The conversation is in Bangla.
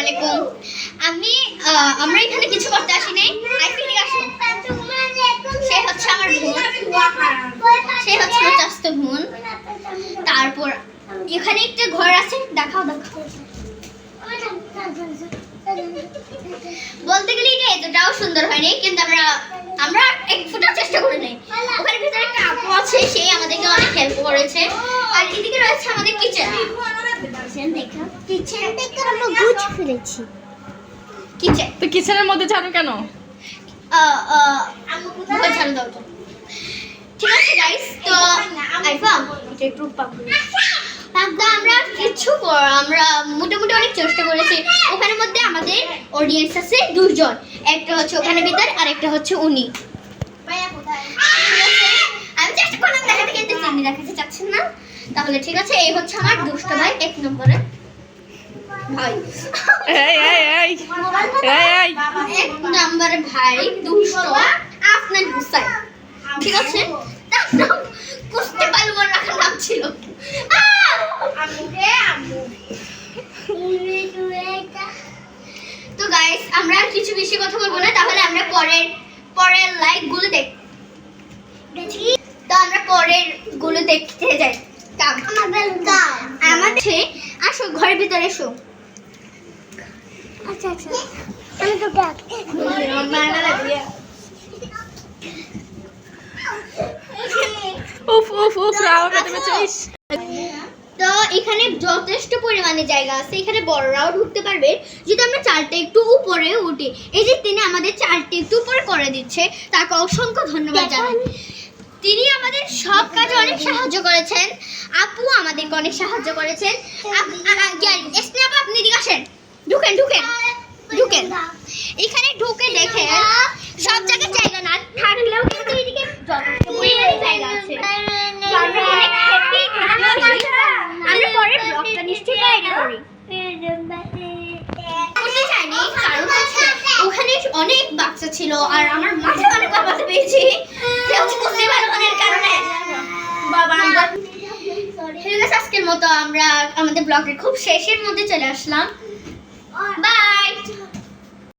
আলাইকুম আমি আমরা এখানে কিছু করতে আসি নাই। আইসি দিকে আসো। সে হচ্ছে আমার বোন। সে হচ্ছে আমার চাস্ত বোন। তারপর এখানে একটা ঘর আছে। দেখাও দেখাও। বলতে গেলে এটা এতটাও সুন্দর হয়নি কিন্তু আমরা আমরা এক ফুটার চেষ্টা করে নেই। ওখানে ভিতরে একটা আপু আছে সেই আমাদেরকে অনেক হেল্প করেছে। আর এদিকে রয়েছে আমাদের কিচেন কিচেন দেখা? কিচেন থেকে আমরা গুছ ফেলেছি। কিচেন। তো কিচেনের মধ্যে জানো কেন? দাও ঠিক আছে গাইস তো এটা একটু আমরা কিছু আমরা মোটামুটি অনেক চেষ্টা করেছি। ওখানের মধ্যে আমাদের অডিয়েন্স আছে দুজন একটা হচ্ছে ওখানে ভিতর আর একটা হচ্ছে উনি। আমি চেষ্টা করলাম দেখাতে কিন্তু দেখাতে চাচ্ছেন না। তাহলে ঠিক আছে এই হচ্ছে আমার দুষ্ট ভাই এক নম্বরে। ভাই। এক নম্বরে ভাই দুষ্ট। ঠিক আছে? তার নাম কুস্তি পালুয়ার রাখার নাম ছিল তো গাইস আমরা কিছু বেশি কথা বলব না তাহলে আমরা পরের পরের লাইকগুলো দেখ। তো আমরা পরেরগুলো দেখতে যাই। আমাদের আসো ঘরের ভিতরে এসো। আচ্ছা আচ্ছা। আমি তো ডাক উফ উফ উফ রাও পেতে পেতে তো এখানে যথেষ্ট পরিমাণে জায়গা আছে। এখানে বড়রাও ঢুকতে পারবে। যদি আমরা চালটা একটু উপরে উঠি এই যে তিনি আমাদের চালটা একটু উপরে করে দিচ্ছে তাকে অসংখ্য ধন্যবাদ জানাই। তিনি আমাদের সব কাজে অনেক সাহায্য করেছেন। আপু আমাদেরকে অনেক সাহায্য করেছেন। আপু, আপনি এদিকে আসেন। ঢুকেন ঢুকেন ঢুকেন। এখানে ঢুকে দেখেন সব জায়গায় জায়গা না থাকলেও কিন্তু এদিকে পরে ওখানে অনেক বাচ্চা ছিল আর আমার মাঝে অনেক বাবাতে পেয়েছি। হচ্ছে বুঝতে পারবানের মতো আমরা আমাদের ব্লগের খুব শেষের মধ্যে চলে আসলাম। বাই